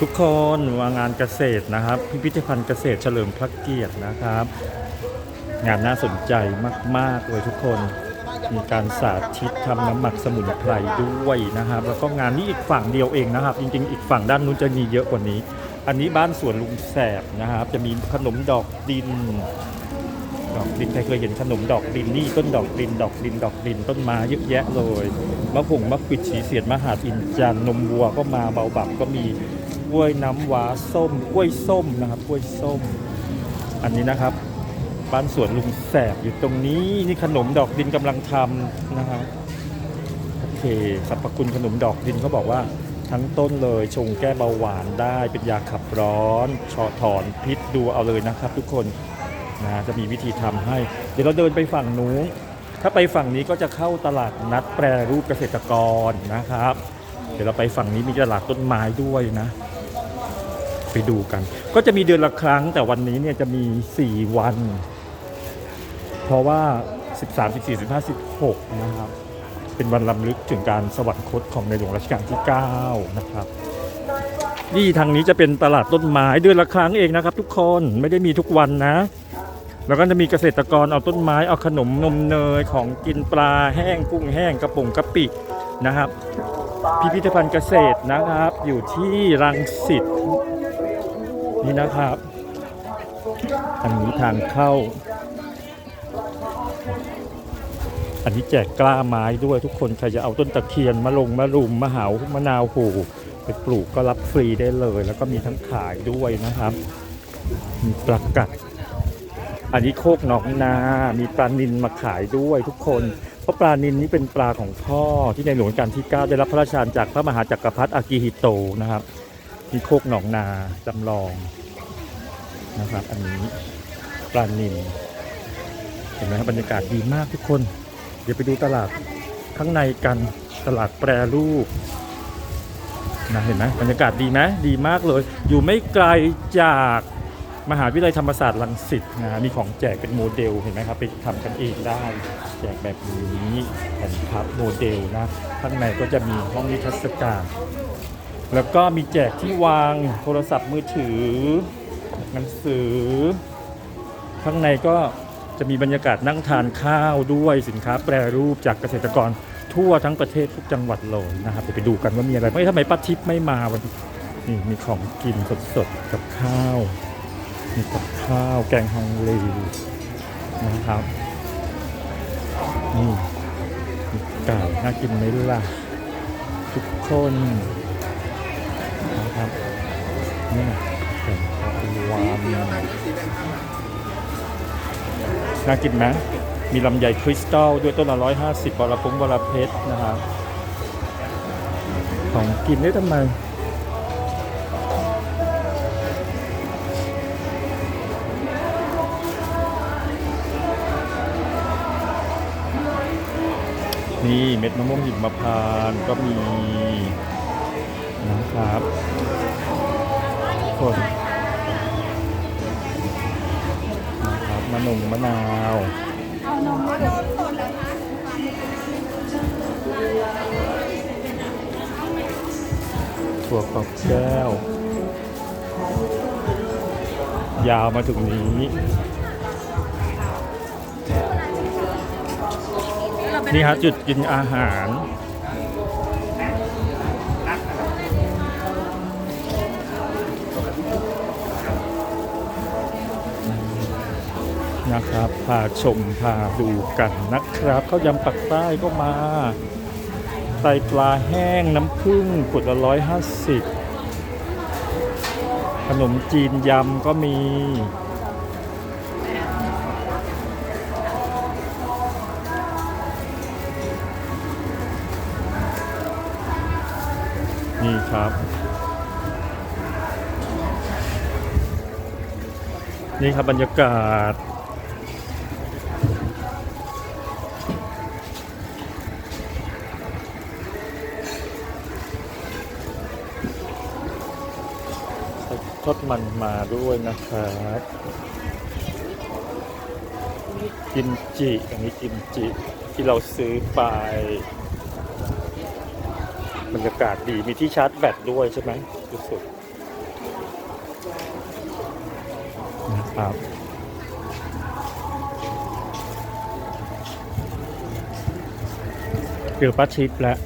ทุกคนมางานเกษตรนะครับ พิพิธภัณฑ์เกษตรเฉลิมพระเกียรตินะครับ งานน่าสนใจมากๆเลยทุกคนมีการสาธิตทำน้ำหมักสมุนไพรด้วยนะครับ แล้วก็งานนี้อีกฝั่งเดียวเองนะครับ จริง ๆ อีกฝั่งด้านนู้นจะมีเยอะกว่านี้ อันนี้บ้านสวนลุงแสบนะครับ จะมีขนมดอกดิน ดอกดินใครเคยเห็นขนมดอกดินนี่ต้นดอกดิน ดอกดินดอกดินต้นไม้เยอะแยะเลยมะผงมะกวิดฉีเสียดมหาดอินจันนมวัวก็มาเบาบับก็มี กล้วยน้ำว้าส้ม กล้วยส้มนะครับกล้วยส้ม อันนี้นะครับบ้านสวนลุงแสบอยู่ตรงนี้นี่ขนมดอกดินกำลังทำนะครับโอเคสรรพคุณขนมดอกดินเขาบอกว่าทั้งต้นเลยชงแก้เบาหวานได้เป็นยาขับร้อนชอถอนพิษดูเอาเลยนะครับ ทุกคนนะจะมีวิธีทำให้ เดี๋ยวเราเดินไปฝั่งนู้นถ้าไปฝั่งนี้ก็จะเข้าตลาดนัดแปรรูปเกษตรกรนะครับ เดี๋ยวเราไปฝั่งนี้มีตลาดต้นไม้ด้วยนะ ไปดูกัน ก็จะมีเดือนละครั้งแต่วันนี้เนี่ยจะมี 4 วัน เพราะว่า 13 14 15 16 นะครับ เป็นวันลำลึกถึงการสวรรคตของในหลวงรัชกาลที่ 9 นะครับ นี่ทางนี้จะเป็นตลาดต้นไม้เดือนละครั้งเองนะครับ ทุกคนไม่ได้มีทุกวันนะ แล้วก็จะมีเกษตรกรเอาต้นไม้เอาขนมนมเนยของกินปลาแห้งกุ้งแห้งกระป๋องกะปินะครับพิพิธภัณฑ์เกษตรนะครับ อยู่ที่รังสิต นี่นะครับอันนี้ทางเข้า อันนี้แจกกล้าไม้ด้วยทุกคนใครจะเอาต้นตะเคียนมะลงมะรุมมะหาวมะนาวหูไปปลูกก็รับฟรีได้เลย แล้วก็มีทั้งขายด้วยนะครับ มีปลากัด อันนี้โคกหนองนา มีปลานินมาขายด้วยทุกคนเพราะปลานินนี้เป็นปลาของพ่อที่ในหลวงกาลที่ 9 ได้รับพระราชทานจากพระมหาจักรพรรดิอากิฮิโตะนะครับ มีโคกหนองนาจำลองนะครับ อันนี้ปลานินเห็นไหมครับบรรยากาศดีมากทุกคน เดี๋ยวไปดูตลาดข้างในกันตลาดแปรรูปนะเห็นไหมบรรยากาศดีไหมดีมากเลย อยู่ไม่ไกลจากมหาวิทยาลัยธรรมศาสตร์รังสิตนะมีของแจกเป็นโมเดลเห็นไหมครับไปทำกันเองได้ แจกแบบนี้แผ่นพับโมเดลนะข้างในก็จะมีห้องนิทรรศการ แล้วก็มีแจกที่วางโทรศัพท์มือถือ หนังสือ ข้างในก็จะมีบรรยากาศนั่งทานข้าวด้วยสินค้าแปรรูปจากเกษตรกรทั่วทั้งประเทศทุกจังหวัดเลยนะครับเดี๋ยวไปดูกันว่ามีอะไรไม่ทำไมป้าทิพย์ไม่มาวันนี้นี่มีของกินสดๆกับข้าว มีกับข้าวแกงฮังเลนะครับนี่มีไก่น่ากินไหมล่ะทุกคน นะครับนี่แกงวานน่ากินไหมมีลำไยคริสตัลด้วยต้นละร้อยห้าสิบบอระพงบอระเพชรนะครับ ของกินได้ทำไมนี่เม็ดมะม่วงหิมพานต์ก็มี นะครับคนนะครับมะนงมะนาวถั่วฝักแก้ว ยาวมาถึงนี้นี่ฮะจุดกินอาหาร นะครับ พาชมพาดูกันนะครับข้าวยำปักใต้ก็มาไตปลาแห้งน้ำผึ้งขวดละร้อยห้าสิบขนมจีนยำก็มี นี่ครับ นี่ครับบรรยากาศ ทอดมันมาด้วยนะครับกิมจิอันนี้กิมจิที่เราซื้อไปบรรยากาศดีมีที่ชาร์จแบตด้วยใช่ไหมรู้สุดนะครับเกือป้าชิปแล้ว